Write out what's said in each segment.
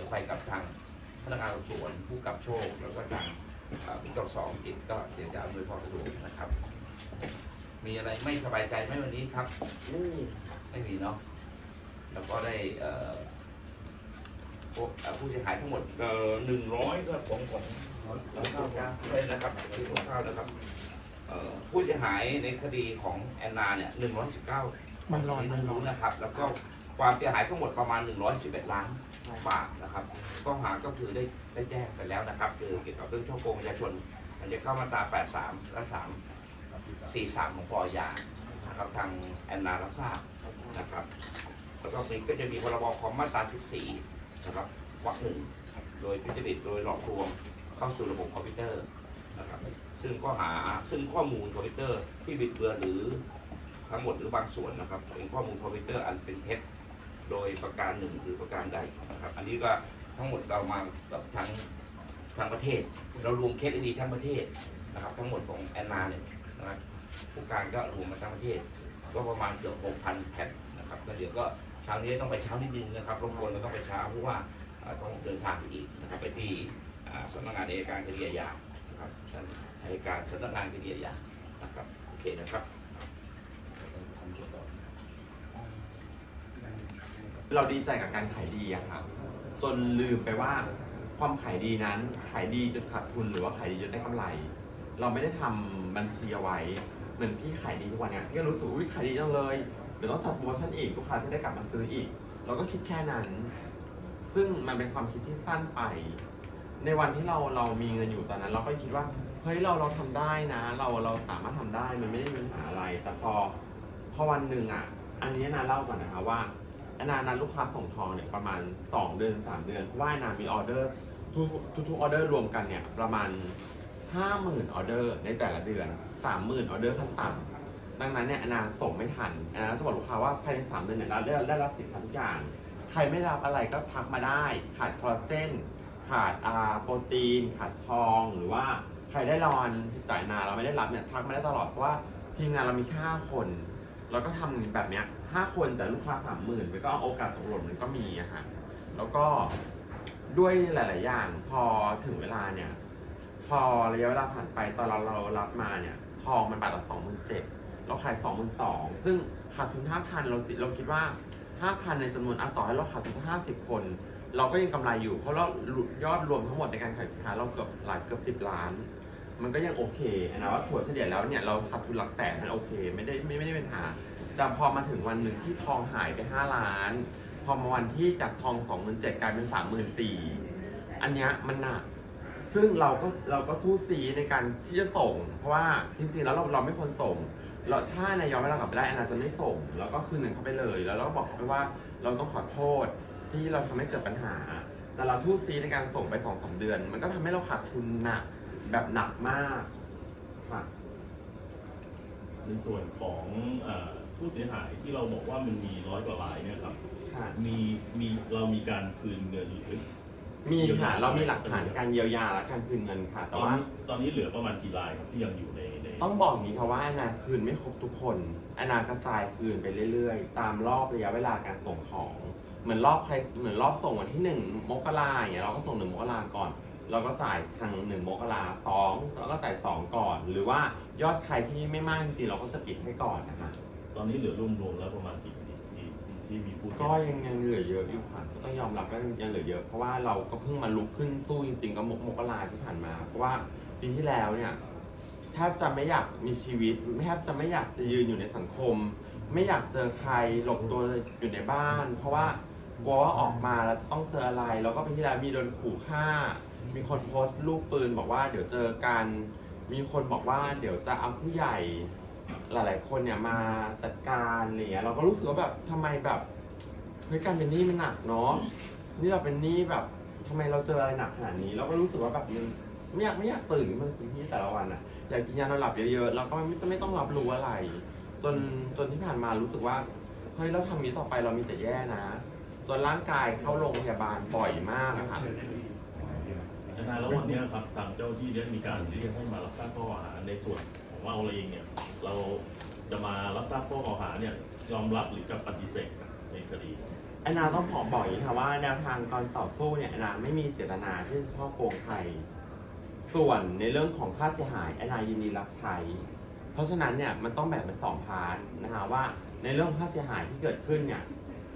ดี๋ยวไปกับทางพนักงานสอบสวนผู้กับโชค แล้วก็ทางเอ่อผู้กับสองอีกก็เดี๋ยวจะอำนวยความสะดวกนะครับ มีอะไรไม่สบายใจไหมวันนี้ครับ ไม่มีไม่มีเนาะแล้วก็ได้เอ่อพวกเอ่อผู้เสียหายทั้งหมดเอ่อหนึ่งร้อยก็ของของร้อยเก้าเก้าเลยนะครับที่ของข้าวนะครับเอ่อผู้เสียหายในคดีของแอนนาเนี่ยหนึ่งร้อยสิบเก้ามันลอยที่มันลรู้อยนะครับ แล้วก็ ความเสียหายทั้งหมดประมาณ 111 ล้านบาทนะครับข้อหาก็คือได้ได้แจ้งไปแล้วนะครับคือเกี่ยวกับเรื่องช่อโกงประชาชนมันจะเข้ามาตรา 83 และ 3 43 ของปอยานะครับทางแอนนารับทราบนะครับแล้วก็มีก็จะมีพรบคอมมาตรา 14 นะครับวรรคหนึ่งโดยทุจริตโดยหลอกลวงเข้าสู่ระบบคอมพิวเตอร์นะครับซึ่งข้อหาซึ่งข้อมูลคอมพิวเตอร์ที่บิดเบือนหรือ ทั้งหมดหรือบางส่วนนะครับเป็นข้อมูลคอมพิวเตอร์อันเป็นเท็จโดยประการหนึ่งหรือประการใดนะครับ อันนี้ก็ทั้งหมดเรามาแบบทั้งทั้งประเทศ เรารวมเคสดีทั้งประเทศนะครับ ทั้งหมดของแอนนาเนี่ยนะครับผู้การก็รวมมาทั้งประเทศ ก็ประมาณเกือบ6,000แผ่นนะครับก็เดี๋ยวก็เช้านี้ต้องไปเช้านิดนึงนะครับรบกวนเราต้องไปเช้าเพราะว่าต้องเดินทางไปอีกนะครับไปที่สำนักงานอัยการคดีอาญานะครับท่านอัยการสำนักงานคดีอาญานะครับโอเคนะครับ เราดีใจกับการขายดีอะครับจนลืมไปว่าความขายดีนั้นขายดีจนขาดทุนหรือว่าขายดีจนได้กำไร เราไม่ได้ทำบัญชีเอาไว้ เหมือนพี่ขายดีทุกวันเนี้ยพี่ก็รู้สึกว่าอุ๊ยขายดีจังเลยเดี๋ยวต้องจัดโปรโมชั่นอีกลูกค้าจะได้กลับมาซื้ออีก เราก็คิดแค่นั้น ซึ่งมันเป็นความคิดที่สั้นไป ในวันที่เราเรามีเงินอยู่ตอนนั้น เราก็คิดว่าเฮ้ยเราเราทำได้นะ เราเราสามารถทำได้มันไม่ได้มีปัญหาอะไร แต่พอพอวันหนึ่งอะ อันนี้นาเล่าก่อนนะคะว่า อนานั้นลูกค้าส่งทองเนี่ยประมาณ 2 เดือน 3 เดือนเพราะว่าอนามีออเดอร์ทุกทุกออเดอร์รวมกันเนี่ยประมาณ 50,000ออเดอร์ในแต่ละเดือน 30,000ออเดอร์ขั้นต่ำดังนั้นเนี่ยอนาส่งไม่ทันอนาจะบอกลูกค้าว่าภายใน 3 เดือนเนี่ยเราได้ได้รับสินค้าทุกอย่าง ใครไม่รับอะไรก็ทักมาได้ ขาดคอลลาเจนขาดอาโปรตีน ขาดทองหรือว่าใครได้รอนจ่ายนานเราไม่ได้รับเนี่ยทักมาได้ตลอดเพราะว่าทีมงานเรามีแค่าคน เราก็ทำแบบเนี้ยห้าคนแต่ลูกค้าสามหมื่นมันก็โอกาสตกหล่นมันก็มีอะฮะแล้วก็ด้วยหลาย ๆ อย่างพอถึงเวลาเนี่ย พอระยะเวลาผ่านไปตอนเราเรารับมาเนี่ย ทองมันบาทละสองหมื่นเจ็ดเราขายสองหมื่นสองซึ่งขาดทุนห้าพันเราสิเราคิดว่าห้าพันในจำนวนอะต่อให้เราขาดทุนห้าสิบคน เราก็ยังกำไรอยู่ เพราะเรายอดรวมทั้งหมดในการขายสินค้าเราเกือบหลายเกือบสิบล้าน มันก็ยังโอเคนะว่าถั่วเฉลี่ยแล้วเนี่ยเราขาดทุนหลักแสนมันโอเคไม่ได้ไม่ไม่ได้เป็นปัญหา แต่พอมาถึงวันหนึ่งที่ทองหายไป 5 ล้าน พอมาวันที่จากทอง2 7 0 0 0กลายเป็น3 4 0 0 0อันเนี้ยมันหนักซึ่งเราก็เราก็ทู่ซีในการที่จะส่ง เพราะว่าจริง ๆ แล้วเราเราไม่ควรส่งเราถ้าในย้อนเวลากลับไปได้แอนนาจะไม่ส่ง แล้วก็คืนเงินเขาไปเลย แล้วเราก็บอกเขาไปว่าเราต้องขอโทษที่เราทำให้เกิดปัญหา แต่เราทู่ซีในการส่งไปสองสามเดือน มันก็ทำให้เราขาดทุนหนัก แบบหนักมากค่ะในส่วนของเออผู้เสียหายที่เราบอกว่ามันมีร้อยกว่ารายเนี่ยครับ ค่ะ มีมีเรามีการคืนเงินหรือมีค่ะเรามีหลักฐานการเยียวยาและการคืนเงินค่ะ ตแต่อนว่านี้ตอนนี้เหลือประมาณกี่รายครับที่ยังอยู่ในในต้องบอกอย่างนี้ค่ะว่าแอนนาคืนไม่ครบทุกคนแอนนากระจายคืนไปเรื่อยๆ ตามรอบระยะเวลาการส่งของ เหมือนรอบใครเหมือนรอบส่งวันที่หนึ่งมกราอย่างเงี้ยเราก็ส่งหนึ่งมกราก่อน เราก็จ่ายทางหนึ่งมกราสองเราก็จ่ายสองก่อน หรือว่ายอดใครที่ไม่มากจริงๆเราก็จะปิดให้ก่อนนะคะ ตอนนี้เหลือรวมๆแล้วประมาณกี่คดีที่ที่มีผู้เสียก็หายยังยังเหลือเยอะอยู่ค่ะก็ต้องยอมรับว่ายังเหลือเยอะเพราะว่าเราก็เพิ่งมาลุกขึ้นสู้จริงๆก็มกมกราที่ผ่านมา เพราะว่าปีที่แล้วเนี่ยแทบจะไม่อยากมีชีวิตแทบจะไม่อยากจะยืนอยู่ในสังคม ไม่อยากเจอใครหลบตัวอยู่ในบ้าน เพราะว่า กลัวว่าออกมาแล้วจะต้องเจออะไร แล้วก็ไปที่แล้วมีโดนขู่ฆ่า มีคนโพสต์รูปปืนบอกว่าเดี๋ยวเจอกัน มีคนบอกว่าเดี๋ยวจะเอาผู้ใหญ่ หลาย ๆ คนเนี่ยมาจัดการอะไรเงี้ยเราก็รู้สึกว่าแบบทำไมแบบเฮ้ยการเป็นหนี้มันหนักเนาะนี่เราเป็นหนี้แบบทำไมเราเจออะไรหนักขนาดนี้ เราก็รู้สึกว่าแบบมันไม่อยากไม่อยากตื่นขึ้นคืนที่แต่ละวันอะอยากกินยานอนหลับเยอะๆแล้วก็ไม่ไม่ต้องรับรู้อะไร จนจนที่ผ่านมารู้สึกว่าเฮ้ยเราทำนี้ต่อไปเรามีแต่แย่นะ จนร่างกายเข้าโรงพยาบาลบ่อยมากนะคะอาจารย์แล้ววันเนี้ยครับทางเจ้าที่ได้มีการเรียกให้มารับทราบข้อกล่าวหาในส่วนของเราเองเนี่ย เราจะมารับทราบข้อกล่าวหาเนี่ยยอมรับหรือจะปฏิเสธในคดี แอนนาต้องขอบอกอย่างนี้ค่ะว่าแนวทางการต่อสู้เนี่ยแอนนาไม่มีเจตนาที่จะช่อโกงใคร ส่วนในเรื่องของค่าเสียหายแอนนายินดีรับใช้ เพราะฉะนั้นเนี่ยมันต้องแบ่งเป็นสองพาร์ทนะคะว่าในเรื่องค่าเสียหายที่เกิดขึ้นเนี่ย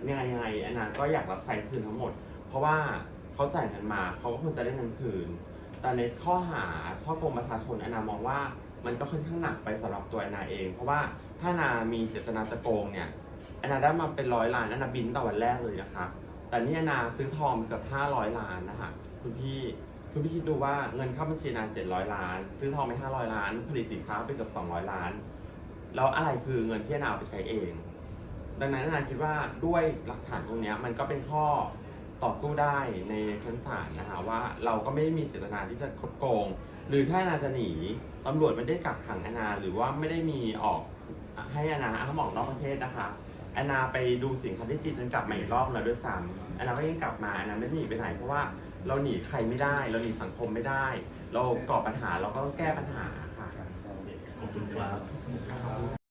ยังไงยังไงแอนนาก็อยากรับใช้คืนทั้งหมด เพราะว่าเขาจ่ายเงินมาเขาก็ควรจะได้เงินคืน แต่ในข้อหาช่อโกงประชาชนแอนนามองว่ามันก็ค่อนข้างหนักไปสำหรับตัวแอนนาเอง เพราะว่าถ้านามีเจตนาจะโกงเนี่ยแอนนาได้มาเป็นร้อยล้านแอนนาบินต่อวันแรกเลยนะคะแต่นี่แอนนาซื้อทองเกือบห้าร้อยล้านนะคะคุณพี่คุณพี่คิดดูว่าเงินเข้าบัญชีนนาเจ็ดร้อยล้าน ซื้อทองไปห้าร้อยล้าน ผลิตสินค้าไปเกือบสองร้อยล้าน แล้วอะไรคือเงินที่แอนนาเอาไปใช้เอง ดังนั้นอนาคิดว่าด้วยหลักฐานตรงเนี้ยมันก็เป็นข้อต่อสู้ได้ในชั้นศาลนะคะว่าเราก็ไม่ได้มีเจตนาที่จะคดโกง หรือถ้าแอนาจะหนีตำรวจไม่ได้กักขังแอนนา หรือว่าไม่ได้มีออกให้แอนนาห้ามออกนอกประเทศนะคะแอนนาไปดูสิ่งคันที่จิตจนกลับมาอีกรอบแล้วด้วยซ้ำแอนนาก็ยังกลับมาแอนนาไม่หนีไปไหนเพราะว่าเราหนีใครไม่ได้ เราหนีสังคมไม่ได้ เราก่อปัญหาเราก็ต้องแก้ปัญหาค่ะขอบคุณครับ